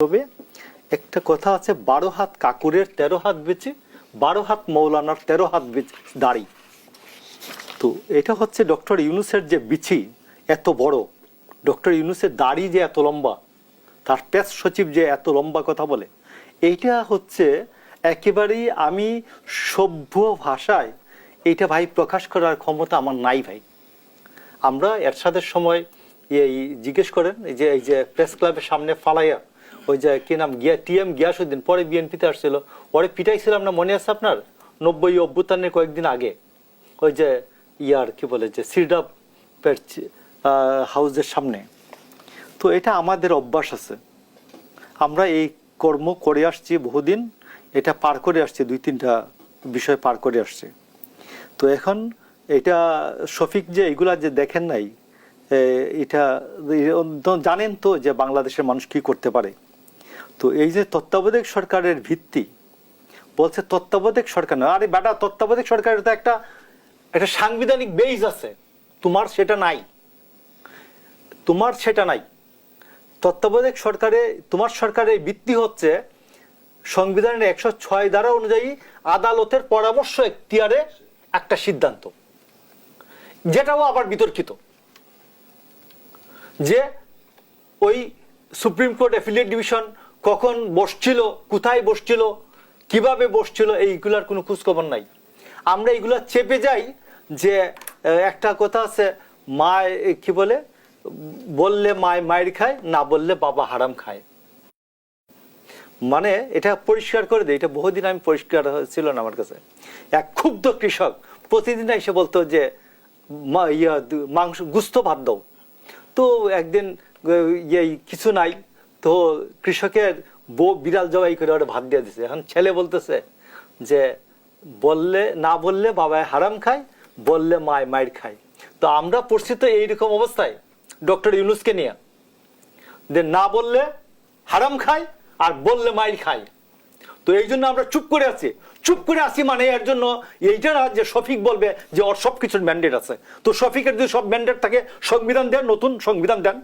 তবে একটা কথা আছে, বারো হাত কাকুরের, তেরো হাত বেচে, বারো হাত মৌলানার, তেরো হাত বেচে দাড়ি। তো এটা হচ্ছে ডক্টর ইউনুসের যে বিছি এত বড়। ডক্টর ইউনুসের দাড়ি যে এত লম্বা, তার প্রেস সচিব যে এত লম্বা কথা বলে, এইটা হচ্ছে একেবারেই আমি সভ্য ভাষায় এইটা ভাই প্রকাশ করার ক্ষমতা আমার নাই ভাই। আমরা এরশাদের সময় এই জিজ্ঞেস করেন, এই যে এই যে প্রেস ক্লাবের সামনে ফালাইয়া ওই যে কি নাম, গিয়া টি টিএম গিয়াসুদ্দিন, পরে বিএনপিতে আসছিল। পরে পিটাইছিলাম না, মনে আছে আপনার? নব্বই অভ্যুত্থানের কয়েকদিন আগে। ওই যে ইয়ার, কি বলে, যে সিডাপ হাউসের সামনে। তো এটা আমাদের অভ্যাস আছে। আমরা এই কর্ম করে আসছি বহুদিন, এটা পার করে আসছি, দুই তিনটা বিষয় পার করে আসছি। তো এখন এটা শফিক যে এগুলা যে দেখেন নাই এটা জানেন তো যে বাংলাদেশের মানুষ কি করতে পারে। তো এই যে তত্ত্বাবধায়ক সরকারের ভিত্তি, বলছে তত্ত্বাবধায়ক সরকার নয় আরে বেটা তত্ত্বাবধায়ক সরকারের তো একটা একটা সাংবিধানিক বেইজ আছে, তোমার সেটা নাই, তোমার সেটা নাই। তত্ত্বাবধায়ক সরকারে, তোমার সরকারের ভিত্তি হচ্ছে সংবিধানের একশো ছয় ধারা অনুযায়ী আদালতের পরামর্শ এখতিয়ারে একটা সিদ্ধান্ত, যেটাও আবার বিতর্কিত, যে ওই সুপ্রিম কোর্ট অ্যাফিলিয়েট ডিভিশন কখন বসছিল, কোথায় বসছিল, কীভাবে বসছিল, এইগুলার কোনো খোঁজখবর নাই। আমরা এইগুলা চেপে যাই যে একটা কথা আছে মা কি বলে? বললে মায় মায়ের খায়, না বললে বাবা হারাম খায়। মানে এটা পরিষ্কার করে দেয় এটা বহুদিন আমি পরিষ্কার ছিল না আমার কাছে। এক ক্ষুব্ধ কৃষক প্রতিদিন এসে বলতো যে মাংস, গুস্ত ভাত দাও। তো একদিন ইয়ে কিছু নাই তো কৃষকের বউ বিড়াল জবাই করে ওরা ভাত দিয়ে দিছে। এখন ছেলে বলতেছে যে, বললে না বললে বাবায় হারাম খায়, বললে মায় মায়ের খায়। তো আমরা পড়ছি তো এইরকম অবস্থায়, ডক্টর ইউনুসকে নিয়ে। যে না বললে হারাম খায় আর বললে মাইর খায়। তো এই জন্য আমরা চুপ করে আছি। চুপ করে আছি মানে এর জন্য এইটা না যে শফিক বলবে যে ওর সব কিছুর ম্যান্ডেট আছে। তো শফিকের যদি সব ম্যান্ডেট থাকে, সংবিধান দেন, নতুন সংবিধান দেন।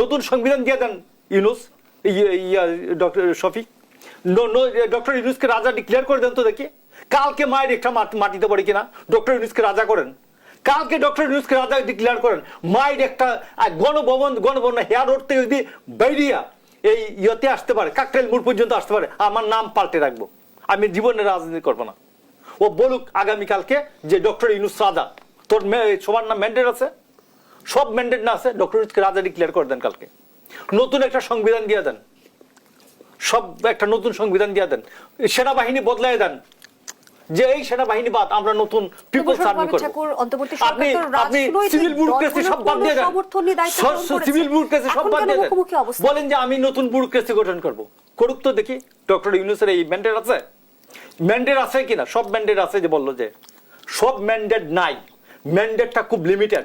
নতুন সংবিধান দিয়ে দেন। ইউনুস, ইয়া ডক্টর শফিক ডক্টর ইউনুসকে রাজা ডিক্লেয়ার করে দেন তো দেখি। কালকে মায়ের একটা মাটি- মাটিতে পড়ে কিনা, ডক্টর ইউনুসকে রাজা করেন। কালকে ডক্টর ইউনুসকে রাজা ডিক্লেয়ার করেন, মায়ের একটা গণভবন গণভবন হেয়ার রোড থেকে যদি বেরিয়া এই ইয়েতে আসতে পারে কাকরাইল মোড় পর্যন্ত আসতে পারে, আমার নাম পাল্টে রাখব। আমি জীবনে রাজনীতি করব না। ও বলুক আগামীকালকে যে ডক্টর ইউনুস রাজা, তোর সবার নাম ম্যান্ডেট আছে? সব ম্যান্ডেট না আছে, ডক্টর ইউনুসকে রাজা ডিক্লেয়ার করে দেন কালকে। নতুন একটা সংবিধান দিয়ে দেন। সব একটা নতুন সংবিধান দিয়ে দেন। সেনাবাহিনী বদলায় দেন। যে এই সেনাবাহিনী বাদ আমরা নতুন পিপলস আর্মি করব। আপনি আপনি সিভিল ব্যুরোক্রেসি সব বাদ দিয়ে দেন। দলগুলোর সমর্থন নিয়ে দায়িত্ব পালন করেছে। সিভিল ব্যুরোক্রেসি সব বাদ দিয়ে দেন। বলেন যে আমি নতুন ব্যুরোক্রেসি গঠন করব। করুক তো দেখি ডক্টর ইউনুসের এই ম্যান্ডেট আছে? ম্যান্ডেট আছে কিনা? সব ম্যান্ডেট আছে যে বলল যে সব ম্যান্ডেট নাই। ম্যান্ডেটটা খুব লিমিটেড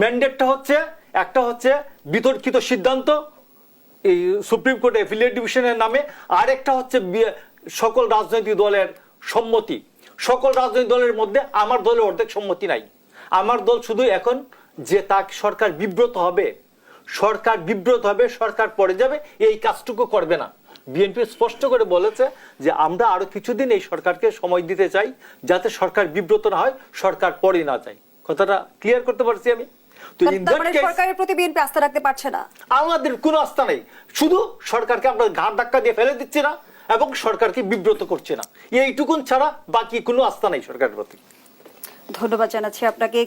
ম্যান্ডেটটা হচ্ছে একটা হচ্ছে বিতর্কিত সিদ্ধান্ত, এই সুপ্রিম কোর্ট অ্যাফিলিয়েট ডিভিশনের নামে, আরেকটা হচ্ছে সকল রাজনৈতিক দলের সম্মতি। সকল রাজনৈতিক দলের মধ্যে আমার দলের অর্ধেক সম্মতি নাই। আমার দল শুধু এখন যে তাক সরকার বিব্রত হবে, সরকার বিব্রত হবে, সরকার পড়ে যাবে, এই কাজটুকু করবে না। বিএনপি স্পষ্ট করে বলেছে যে আমরা আরও কিছুদিন এই সরকারকে সময় দিতে চাই, যাতে সরকার বিব্রত না হয়, সরকার পরে না যায়। কথাটা ক্লিয়ার করতে পারছি আমি? তো মানে সরকারের প্রতি বিএনপি আস্থা রাখতে পারছে না। আমাদের কোনো আস্থা নেই। শুধু সরকারকে আমরা ঘাট ধাক্কা দিয়ে ফেলে দিচ্ছি না এবং সরকারকে বিব্রত করছে না। এইটুকুন ছাড়া বাকি কোনো আস্থা নেই সরকারের প্রতি। ধন্যবাদ জানাচ্ছি আপনাকে।